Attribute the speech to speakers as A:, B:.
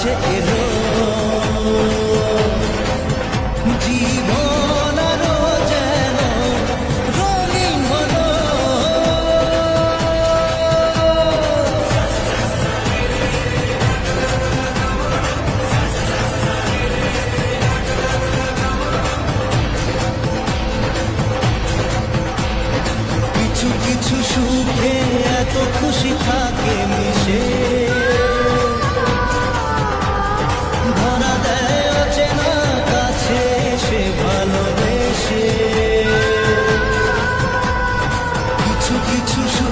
A: কাছে এলো। যেন রঙিন হলো। কিছু কিছু সুখ কিছু কিছু